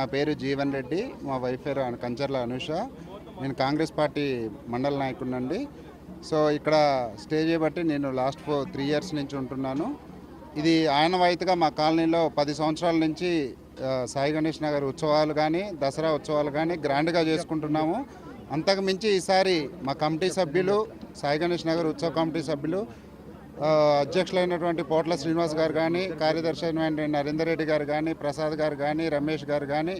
నా పేరు జీవన్ రెడ్డి మా వైఫ్ పేరు కంచర్ల అనుష. నేను కాంగ్రెస్ పార్టీ మండల నాయకుడినండి సో ఇక్కడ స్టే చేయబట్టి నేను లాస్ట్ ఫోర్ త్రీ ఇయర్స్ నుంచి ఉంటున్నాను. ఇది ఆనవాయితీగా మా కాలనీలో పది సంవత్సరాల నుంచి సాయి గణేష్ నగర్ ఉత్సవాలు కానీ దసరా ఉత్సవాలు కానీ గ్రాండ్గా చేసుకుంటున్నాము. అంతకు మించి ఈసారి మా కమిటీ సభ్యులు సాయి గణేష్ నగర్ ఉత్సవ కమిటీ సభ్యులు అధ్యక్షులైనటువంటి పోట్ల శ్రీనివాస్ గారు కానీ కార్యదర్శి అయినటువంటి నరేందర్ రెడ్డి గారు కానీ ప్రసాద్ గారు కానీ రమేష్ గారు కానీ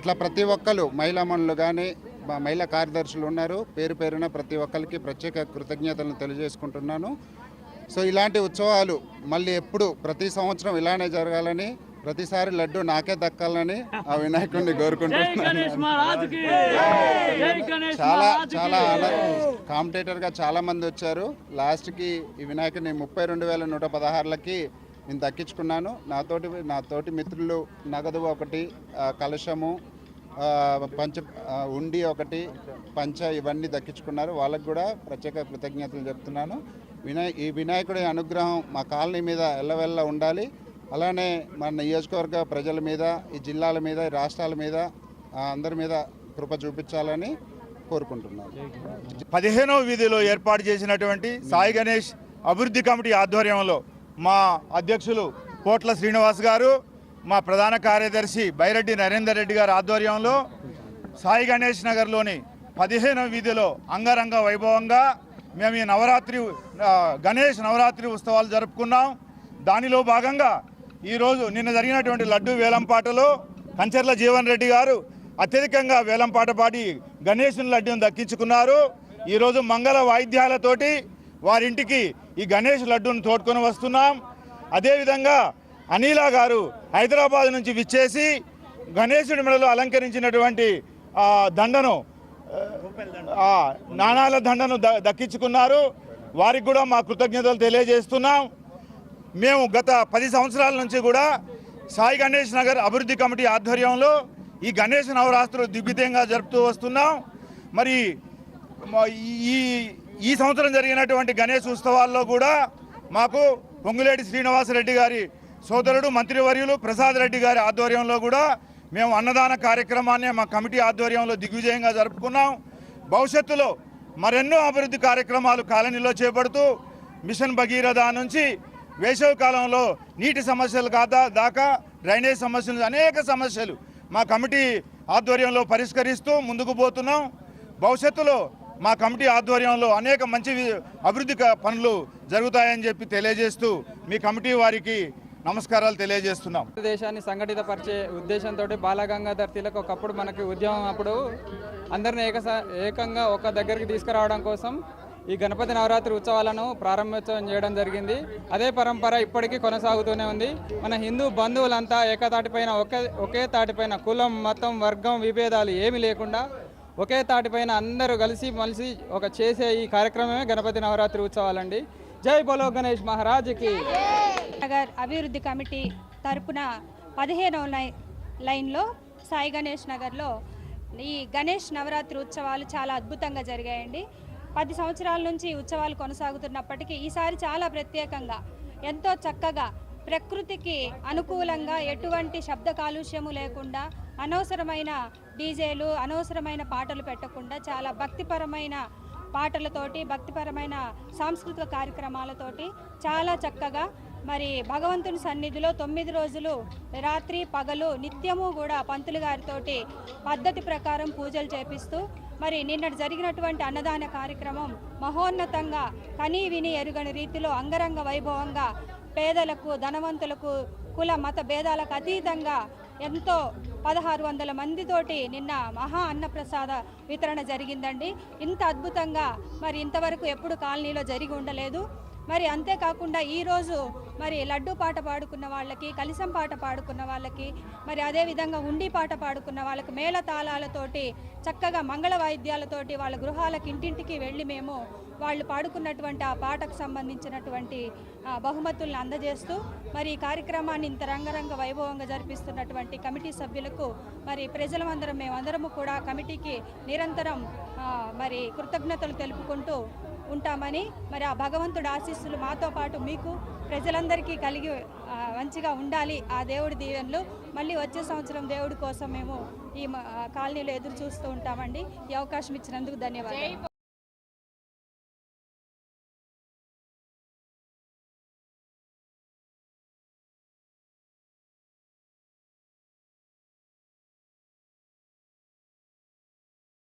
ఇట్లా ప్రతి ఒక్కరు మహిళా మనులు కానీ మహిళా కార్యదర్శులు ఉన్నారు. పేరు పేరున ప్రతి ఒక్కరికి ప్రత్యేక కృతజ్ఞతలను తెలియజేసుకుంటున్నాను. సో ఇలాంటి ఉత్సవాలు మళ్ళీ ఎప్పుడు ప్రతి సంవత్సరం ఇలానే జరగాలని ప్రతిసారి లడ్డు నాకే దక్కాలని ఆ వినాయకుడిని కోరుకుంటున్నాను. చాలా చాలా కాంపిటేటర్గా చాలా మంది వచ్చారు. లాస్ట్కి ఈ వినాయకుడిని ముప్పై రెండు వేల నూట పదహారులకి నేను దక్కించుకున్నాను. నాతోటి నా తోటి మిత్రులు నగదు ఒకటి కలశము పంచ ఉండి ఒకటి పంచ ఇవన్నీ దక్కించుకున్నారు. వాళ్ళకి కూడా ప్రత్యేక కృతజ్ఞతలు చెప్తున్నాను. వినాయ ఈ వినాయకుడి అనుగ్రహం మా కాలనీ మీద ఎల్లవెల్ల ఉండాలి. అలానే మన నియోజకవర్గ ప్రజల మీద ఈ జిల్లాల మీద ఈ రాష్ట్రాల మీద అందరి మీద కృప చూపించాలని కోరుకుంటున్నాను. పదిహేనవ వీధిలో ఏర్పాటు చేసినటువంటి సాయి గణేష్ అభివృద్ధి కమిటీ ఆధ్వర్యంలో మా అధ్యక్షులు కోట్ల శ్రీనివాస్ గారు మా ప్రధాన కార్యదర్శి బైరెడ్డి నరేందర్ రెడ్డి గారి ఆధ్వర్యంలో సాయి గణేష్ నగర్లోని పదిహేనవ వీధిలో అంగరంగ వైభవంగా మేము ఈ నవరాత్రి గణేష్ నవరాత్రి ఉత్సవాలు జరుపుకున్నాం. దానిలో భాగంగా ఈరోజు నిన్న జరిగినటువంటి లడ్డు వేలంపాటలో కంచర్ల జీవన్ రెడ్డి గారు అత్యధికంగా వేలంపాట పాడి గణేశుని లడ్డును దక్కించుకున్నారు. ఈరోజు మంగళ వాయిద్యాలతోటి వారింటికి ఈ గణేష్ లడ్డును తోడుకొని వస్తున్నాం. అదేవిధంగా అనిలా గారు హైదరాబాద్ నుంచి విచ్చేసి గణేశుడి మెడలో అలంకరించినటువంటి దండను నాణాల దండను ద- దక్కించుకున్నారు. వారికి కూడా మా కృతజ్ఞతలు తెలియజేస్తున్నాం. మేము గత పది సంవత్సరాల నుంచి కూడా సాయి గణేష్ నగర్ అభివృద్ధి కమిటీ ఆధ్వర్యంలో ఈ గణేష్ నవరాత్రులు దిగ్విజయంగా జరుపుతూ వస్తున్నాం. మరి ఈ ఈ సంవత్సరం జరిగినటువంటి గణేష్ ఉత్సవాల్లో కూడా మాకు పొంగులేటి శ్రీనివాసరెడ్డి గారి సోదరుడు మంత్రివర్యులు ప్రసాద్ రెడ్డి గారి ఆధ్వర్యంలో కూడా మేము అన్నదాన కార్యక్రమాన్ని మా కమిటీ ఆధ్వర్యంలో దిగ్విజయంగా జరుపుకున్నాం. భవిష్యత్తులో మరెన్నో అభివృద్ధి కార్యక్రమాలు కాలనీలో చేపడుతూ మిషన్ భగీరథ నుంచి వేసవి కాలంలో నీటి సమస్యలు కాదా దాకా డ్రైనేజ్ సమస్యలు అనేక సమస్యలు మా కమిటీ ఆధ్వర్యంలో పరిష్కరిస్తూ ముందుకు పోతున్నాం. భవిష్యత్తులో మా కమిటీ ఆధ్వర్యంలో అనేక మంచి అభివృద్ధి పనులు జరుగుతాయని చెప్పి తెలియజేస్తూ మీ కమిటీ వారికి నమస్కారాలు తెలియజేస్తున్నాం. దేశాన్ని సంఘటితపరిచే ఉద్దేశంతో బాలగంగాధర్ తిలక్ ఒకప్పుడు మనకి ఉద్యమం అప్పుడు అందరిని ఏక ఏకంగా ఒక దగ్గరికి తీసుకురావడం కోసం ఈ గణపతి నవరాత్రి ఉత్సవాలను ప్రారంభోత్సవం చేయడం జరిగింది. అదే పరంపర ఇప్పటికీ కొనసాగుతూనే ఉంది. మన హిందూ బంధువులంతా ఏకతాటిపైన ఒకే ఒకే తాటిపైన కులం మతం వర్గం విభేదాలు ఏమీ లేకుండా ఒకే తాటిపైన అందరూ కలిసి మలిసి ఒక చేసే ఈ కార్యక్రమమే గణపతి నవరాత్రి ఉత్సవాలండి. జై బోలో గణేష్ మహారాజ్కి. నగర్ అభివృద్ధి కమిటీ తరపున పదిహేనవ లైన్లో సాయి గణేష్ నగర్లో ఈ గణేష్ నవరాత్రి ఉత్సవాలు చాలా అద్భుతంగా జరిగాయండి. పది సంవత్సరాల నుంచి ఉత్సవాలు కొనసాగుతున్నప్పటికీ ఈసారి చాలా ప్రత్యేకంగా ఎంతో చక్కగా ప్రకృతికి అనుకూలంగా ఎటువంటి శబ్ద కాలుష్యము లేకుండా అనవసరమైన డీజేలు అనవసరమైన పాటలు పెట్టకుండా చాలా భక్తిపరమైన పాటలతోటి భక్తిపరమైన సాంస్కృతిక కార్యక్రమాలతోటి చాలా చక్కగా మరి భగవంతుని సన్నిధిలో తొమ్మిది రోజులు రాత్రి పగలు నిత్యము కూడా పంతులు గారితోటి పద్ధతి ప్రకారం పూజలు చేపిస్తూ మరి నిన్నటి జరిగినటువంటి అన్నదాన కార్యక్రమం మహోన్నతంగా కనీ విని ఎరుగని రీతిలో అంగరంగ వైభవంగా పేదలకు ధనవంతులకు కుల మత భేదాలకు అతీతంగా ఎంతో పదహారు వందల మందితోటి నిన్న మహా అన్నప్రసాద వితరణ జరిగిందండి. ఇంత అద్భుతంగా మరి ఇంతవరకు ఎప్పుడు కాలనీలో జరిగి ఉండలేదు. మరి అంతేకాకుండా ఈరోజు మరి లడ్డు పాట పాడుకున్న వాళ్ళకి కలిసం పాట పాడుకున్న వాళ్ళకి మరి అదేవిధంగా ఉండి పాట పాడుకున్న వాళ్ళకి మేళ తాళాలతోటి చక్కగా మంగళ వాయిద్యాలతోటి వాళ్ళ గృహాలకు ఇంటింటికి వెళ్ళి మేము వాళ్ళు పాడుకున్నటువంటి ఆ పాటకు సంబంధించినటువంటి బహుమతుల్ని బహుమతులను అందజేస్తూ మరి ఈ కార్యక్రమాన్ని ఇంత రంగరంగ వైభవంగా జరిపిస్తున్నటువంటి కమిటీ సభ్యులకు మరి ప్రజలమందరం మేమందరము కూడా కమిటీకి నిరంతరం మరి కృతజ్ఞతలు తెలుపుకుంటూ ఉంటామని మరి ఆ భగవంతుడు ఆశీస్సులు మాతో పాటు మీకు ప్రజలందరికీ కలిగి మంచిగా ఉండాలి ఆ దేవుడి దీవెనలు. మళ్ళీ వచ్చే సంవత్సరం దేవుడి కోసం మేము ఈ కాలనీలో ఎదురు చూస్తూ ఉంటామండి. ఈ అవకాశం ఇచ్చినందుకు ధన్యవాదాలు.